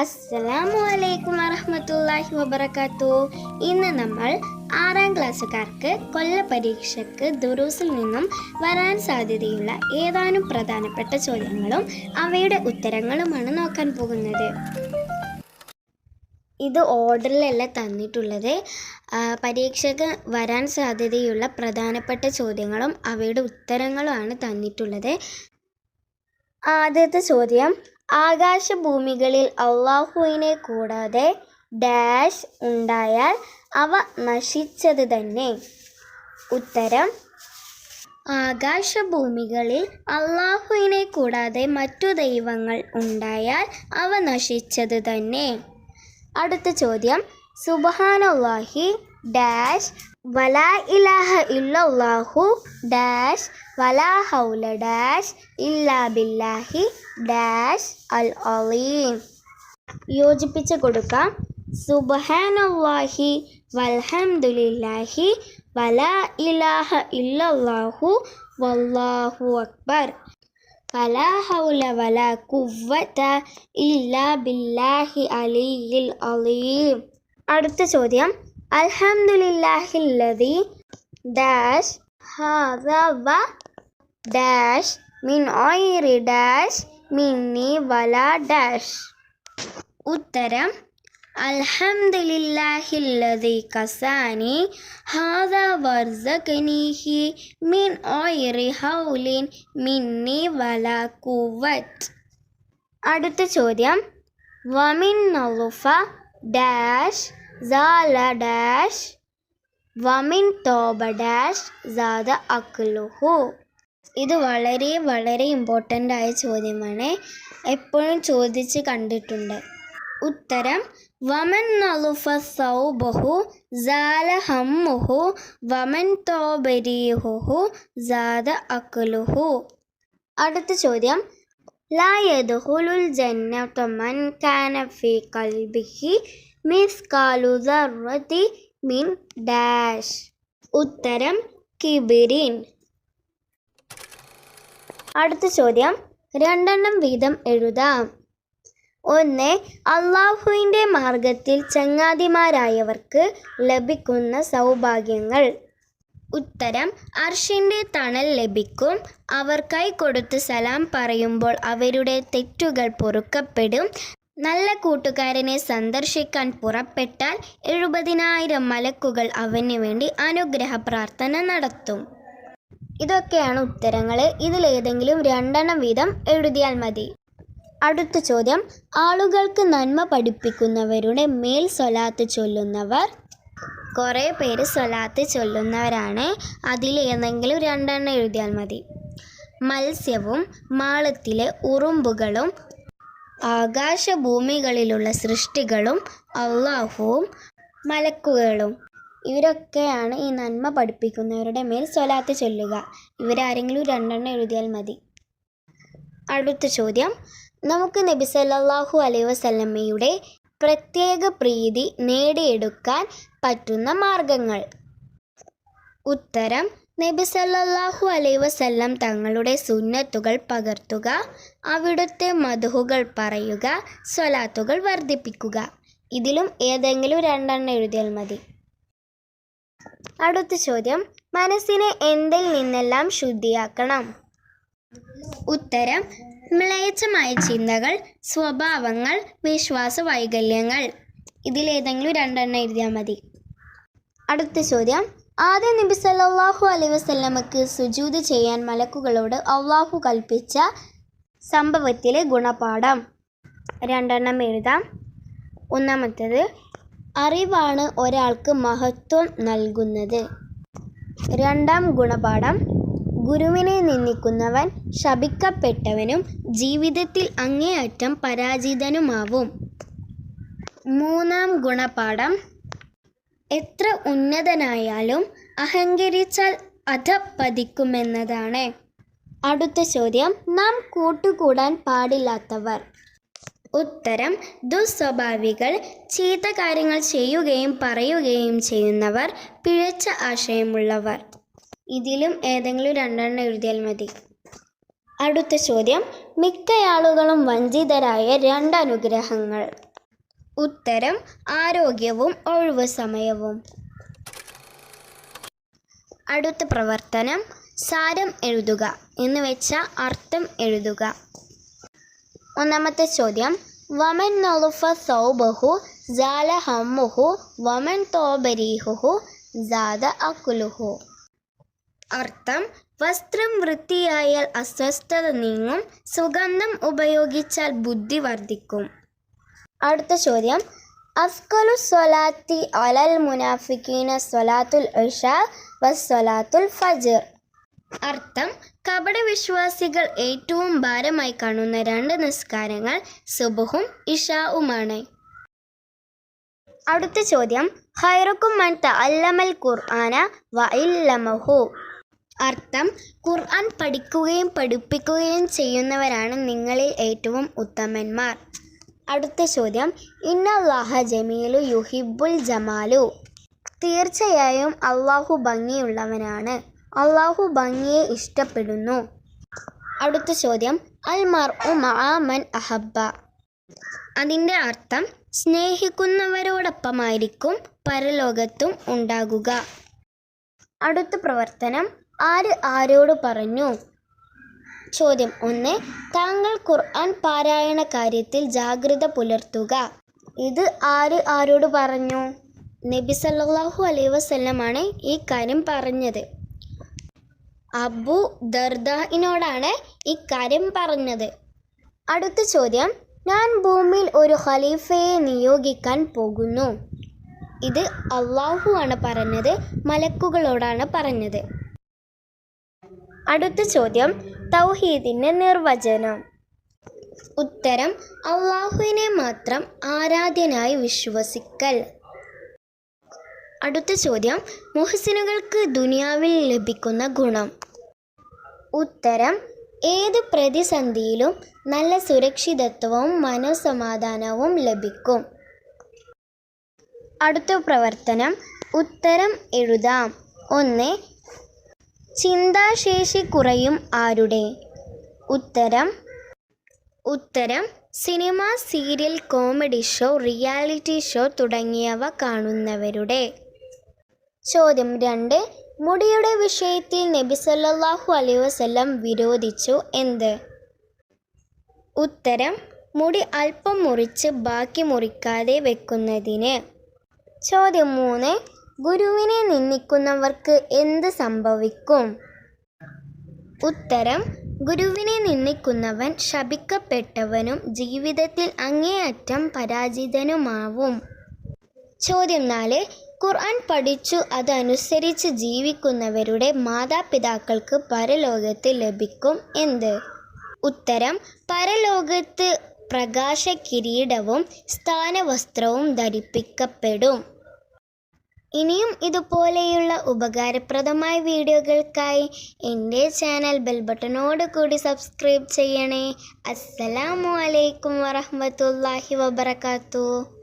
അസ്സലാമു അലൈക്കും വറഹമത്തല്ലാഹി വബറകാത്തു. ഇന്ന് നമ്മൾ ആറാം ക്ലാസ്സുകാർക്ക് കൊല്ല പരീക്ഷയ്ക്ക് ദുറൂസിൽ നിന്നും വരാൻ സാധ്യതയുള്ള ഏതാനും പ്രധാനപ്പെട്ട ചോദ്യങ്ങളും അവയുടെ ഉത്തരങ്ങളുമാണ് നോക്കാൻ പോകുന്നത്. ഇത് ഓർഡറിലല്ല തന്നിട്ടുള്ളത്. പരീക്ഷയ്ക്ക് വരാൻ സാധ്യതയുള്ള പ്രധാനപ്പെട്ട ചോദ്യങ്ങളും അവയുടെ ഉത്തരങ്ങളുമാണ് തന്നിട്ടുള്ളത്. ആദ്യത്തെ ചോദ്യം ആകാശഭൂമികളിൽ അള്ളാഹുവിനെ കൂടാതെ ഡാഷ് ഉണ്ടായാൽ അവ നശിച്ചത് തന്നെ. ഉത്തരം ആകാശഭൂമികളിൽ അള്ളാഹുവിനെ കൂടാതെ മറ്റു ദൈവങ്ങൾ ഉണ്ടായാൽ അവ നശിച്ചത് തന്നെ. അടുത്ത ചോദ്യം സുബഹാനല്ലാഹി ഡാഷ് വലാ ഇലാഹ ഇല്ലാഹു ഡാഷ് വലാ ഹൗല ഡാഷ് ഇല്ലാ ബില്ലാഹി ഡാഷ് അൽ അലീം. യോജിപ്പിച്ച് കൊടുക്കാം. സുബഹാനല്ലാഹി വൽഹംദുലില്ലാഹി വലാ ഇലാഹ ഇല്ലാഹു വല്ലാഹു അക്ബർ. വലാ ഹൗല വലാ കുവ്വത ഇല്ലാ ബില്ലാഹി അലിയിൽ അലീം. അടുത്ത ചോദ്യം. അൽഹംദുലില്ലാഹില്ലദി ഡാഷ് ഹാദ വ ഡാഷ് മിൻ ഓയിറി ഡാഷ് മിന്നി വല ഡാഷ്. ഉത്തരം അൽഹംദുലില്ലാഹില്ലദി കസാനി ഹാദ വർസഖനീഹി മിൻ ഓയിറി ഹൗലിൻ മിന്നി വല കുവറ്റ് അടുത്ത ചോദ്യം വമിൻ നളുഫ ഡാഷ് സാല ഡാഷ് വമിൻ തോബ ഡാഷ് സാദ അക്ലുഹു ഇത് വളരെ വളരെ ഇമ്പോർട്ടൻ്റ് ആയ ചോദ്യമാണ് എപ്പോഴും ചോദിച്ച് കണ്ടിട്ടുണ്ട് ഉത്തരം വമൻ നളുഫ സൗബഹു സാല ഹമ്മുഹു വമൻ തോബരീഹുഹു സാദ അക്ലുഹു അടുത്ത ചോദ്യം لا يدخل الجنة من كان في قلبه മിസ്കാലു സർവതി മിൻ ഡാഷ്. ഉത്തരം കിബിരിൻ. അടുത്ത ചോദ്യം. രണ്ടെണ്ണം വീതം എഴുതാം. ഒന്ന് അള്ളാഹുവിന്റെ മാർഗത്തിൽ ചങ്ങാതിമാരായവർക്ക് ലഭിക്കുന്ന സൗഭാഗ്യങ്ങൾ. ഉത്തരം അർഷിന്റെ തണൽ ലഭിക്കും. അവർക്കായി കൊടുത്ത് സലാം പറയുമ്പോൾ അവരുടെ തെറ്റുകൾ പൊറുക്കപ്പെടും. നല്ല കൂട്ടുകാരനെ സന്ദർശിക്കാൻ പുറപ്പെട്ടാൽ എഴുപതിനായിരം മലക്കുകൾ അവന് വേണ്ടി അനുഗ്രഹ പ്രാർത്ഥന നടത്തും. ഇതൊക്കെയാണ് ഉത്തരങ്ങൾ ഇതിലേതെങ്കിലും രണ്ടെണ്ണം വീതം എഴുതിയാൽ മതി. അടുത്ത ചോദ്യം. ആളുകൾക്ക് നന്മ പഠിപ്പിക്കുന്നവരുടെ മേൽ സ്വലാത്ത് ചൊല്ലുന്നവർ. കുറേ പേര് സ്വലാത്ത് ചൊല്ലുന്നവരാണ്. അതിലേതെങ്കിലും രണ്ടെണ്ണം എഴുതിയാൽ മതി. മത്സ്യവും മാളത്തിലെ ഉറുമ്പുകളും ആകാശഭൂമികളിലുള്ള സൃഷ്ടികളും അള്ളാഹുവും മലക്കുകളും. ഇവരൊക്കെയാണ് ഈ നന്മ പഠിപ്പിക്കുന്നവരുടെ മേൽ സ്വലാത്ത് ചൊല്ലുക. ഇവരാരെങ്കിലും രണ്ടെണ്ണം എഴുതിയാൽ മതി. അടുത്ത ചോദ്യം. നമുക്ക് നബി സല്ലാഹു അലൈഹി വസല്ലമ്മയുടെ പ്രത്യേക പ്രീതി നേടിയെടുക്കാൻ പറ്റുന്ന മാർഗങ്ങൾ. ഉത്തരം നബി സല്ലാഹു അലൈ വസല്ലം തങ്ങളുടെ സുന്നത്തുകൾ പകർത്തുക അവിടുത്തെ മധുഹുകൾ പറയുക സ്വലാത്തുകൾ വർദ്ധിപ്പിക്കുക. ഇതിലും ഏതെങ്കിലും രണ്ടെണ്ണം എഴുതിയാൽ മതി. അടുത്ത ചോദ്യം മനസ്സിനെ എന്തിൽ നിന്നെല്ലാം ശുദ്ധിയാക്കണം? ഉത്തരം മ്ലേച്ഛമായ ചിന്തകൾ സ്വഭാവങ്ങൾ വിശ്വാസ വൈകല്യങ്ങൾ. ഇതിലേതെങ്കിലും രണ്ടെണ്ണം എഴുതിയാൽ മതി. അടുത്ത ചോദ്യം ആദ്യ നബി സല്ലല്ലാഹു അലൈ വസല്ലമക്ക് സുജൂത് ചെയ്യാൻ മലക്കുകളോട് അള്ളാഹു കൽപ്പിച്ച സംഭവത്തിലെ ഗുണപാഠം. രണ്ടെണ്ണം എഴുതാം. ഒന്നാമത്തേത് അറിവാണ് ഒരാൾക്ക് മഹത്വം നൽകുന്നത്. രണ്ടാം ഗുണപാഠം ഗുരുവിനെ നിന്ദിക്കുന്നവൻ ശപിക്കപ്പെട്ടവനും ജീവിതത്തിൽ അങ്ങേയറ്റം പരാജിതനുമാവും. മൂന്നാം ഗുണപാഠം എത്ര ഉന്നതനായാലും അഹങ്കരിച്ചാൽ അധപ്പതിക്കുമെന്നതാണ് അടുത്ത ചോദ്യം നാം കൂട്ടുകൂടാൻ പാടില്ലാത്തവർ. ഉത്തരം ദുസ്വഭാവികൾ ചീത്ത കാര്യങ്ങൾ ചെയ്യുകയും പറയുകയും ചെയ്യുന്നവർ പിഴച്ച ആശയമുള്ളവർ. ഇതിലും ഏതെങ്കിലും രണ്ടെണ്ണം എഴുതിയാൽ മതി. അടുത്ത ചോദ്യം മിക്കയാളുകളും വഞ്ചിതരായ രണ്ട് അനുഗ്രഹങ്ങൾ ഉത്തരം ആരോഗ്യവും ഒഴിവ് സമയവും. അടുത്ത പ്രവർത്തനം സാരം എഴുതുക എന്ന് വെച്ച അർത്ഥം എഴുതുക. ഒന്നാമത്തെ ചോദ്യം വമൻ നൊളുഫ സൗബഹു ജാല ഹമ്മുഹു വമൻ തോബരീഹുഹു ജാദ അക്കുലുഹു. അർത്ഥം വസ്ത്രം വൃത്തിയായാൽ അസ്വസ്ഥത നീങ്ങും സുഗന്ധം ഉപയോഗിച്ചാൽ ബുദ്ധി വർദ്ധിക്കും. അടുത്ത ചോദ്യം. അഫ്കലു സ്വലാത്തി അലൽ മുനാഫിക്കീന സ്വലാത്തുൽ ഇഷ വസ്വലാത്തുൽ ഫജർ. അർത്ഥം കപട വിശ്വാസികൾ ഏറ്റവും ഭാരമായി കാണുന്ന രണ്ട് നിസ്കാരങ്ങൾ സുബുഹും ഇഷാവുമാണ്. അടുത്ത ചോദ്യം. ഹൈറുക്കും മൻ അല്ലമൽ ഖുർആന വ ഇല്ലമഹു. അർത്ഥം ഖുർആൻ പഠിക്കുകയും പഠിപ്പിക്കുകയും ചെയ്യുന്നവരാണ് നിങ്ങളിൽ ഏറ്റവും ഉത്തമന്മാർ. അടുത്ത ചോദ്യം. ഇന്നല്ലാഹ ജമീലു യുഹിബുൽ ജമാലു. തീർച്ചയായും അള്ളാഹു ഭംഗിയുള്ളവനാണ്. അള്ളാഹു ഭംഗിയെ ഇഷ്ടപ്പെടുന്നു. അടുത്ത ചോദ്യം. അൽ മർഉ മൻ അഹബ്ബ. അതിന്റെ അർത്ഥം സ്നേഹിക്കുന്നവരോടൊപ്പമായിരിക്കും പരലോകത്തും ഉണ്ടാകുക. അടുത്ത പ്രവർത്തനം. ആര് ആരോട് പറഞ്ഞു? ചോദ്യം ഒന്ന്. താങ്കൾ ഖുർആൻ പാരായണ കാര്യത്തിൽ ജാഗ്രത പുലർത്തുക. ഇത് ആര് ആരോട് പറഞ്ഞു? നബി സല്ലല്ലാഹു അലൈഹി വസ്ല്ലമാണ് ഈ കാര്യം പറഞ്ഞത്. അബു ദർദാഹിനോടാണ് ഇക്കാര്യം പറഞ്ഞത്. അടുത്ത ചോദ്യം. ഞാൻ ഭൂമിയിൽ ഒരു ഖലീഫയെ നിയോഗിക്കാൻ പോകുന്നു. ഇത് അള്ളാഹു ആണ് പറഞ്ഞത് മലക്കുകളോടാണ് പറഞ്ഞത്. അടുത്ത ചോദ്യം തൗഹീദിന്റെ നിർവചനം. ഉത്തരം അള്ളാഹുവിനെ മാത്രം ആരാധ്യനായി വിശ്വസിക്കൽ. അടുത്ത ചോദ്യം മുഹസിനുകൾക്ക് ദുനിയാവിൽ ലഭിക്കുന്ന ഗുണം. ഉത്തരം ഏത് പ്രതിസന്ധിയിലും നല്ല സുരക്ഷിതത്വവും മനോസമാധാനവും ലഭിക്കും. അടുത്ത പ്രവർത്തനം ഉത്തരം എഴുതാം. ഒന്ന് ചിന്താശേഷി കുറയും ആരുടെ? ഉത്തരം. ഉത്തരം. Cinema serial comedy show reality show തുടങ്ങിയവ കാണുന്നവരുടെ ചോദ്യം രണ്ട്. മുടിയുടെ വിഷയത്തിൽ നബി സല്ലല്ലാഹു അലൈഹി വസല്ലം വിരോധിച്ചു എന്ത്? ഉത്തരം. മുടി അല്പം മുറിച്ച് ബാക്കി മുറിക്കാതെ വെക്കുന്നതിന്. ചോദ്യം മൂന്ന്. ഗുരുവിനെ നിന്ദിക്കുന്നവർക്ക് എന്ത് സംഭവിക്കും? ഉത്തരം ഗുരുവിനെ നിന്ദിക്കുന്നവൻ ശപിക്കപ്പെട്ടവനും ജീവിതത്തിൽ അങ്ങേയറ്റം പരാജിതനുമാവും. ചോദ്യം നാല് ഖുർആൻ പഠിച്ചു അതനുസരിച്ച് ജീവിക്കുന്നവരുടെ മാതാപിതാക്കൾക്ക് പരലോകത്ത് ലഭിക്കും എന്ത്? ഉത്തരം പരലോകത്ത് പ്രകാശ കിരീടവും സ്ഥാനവസ്ത്രവും ധരിപ്പിക്കപ്പെടും. ഇനിയും ഇതുപോലെയുള്ള ഉപകാരപ്രദമായ വീഡിയോകൾക്കായി എന്റെ ചാനൽ ബെൽ ബട്ടണോട് കൂടി സബ്സ്ക്രൈബ് ചെയ്യണേ. അസ്സലാമു അലൈക്കും വറഹ്മത്തുള്ളാഹി വബറകാതുഹു.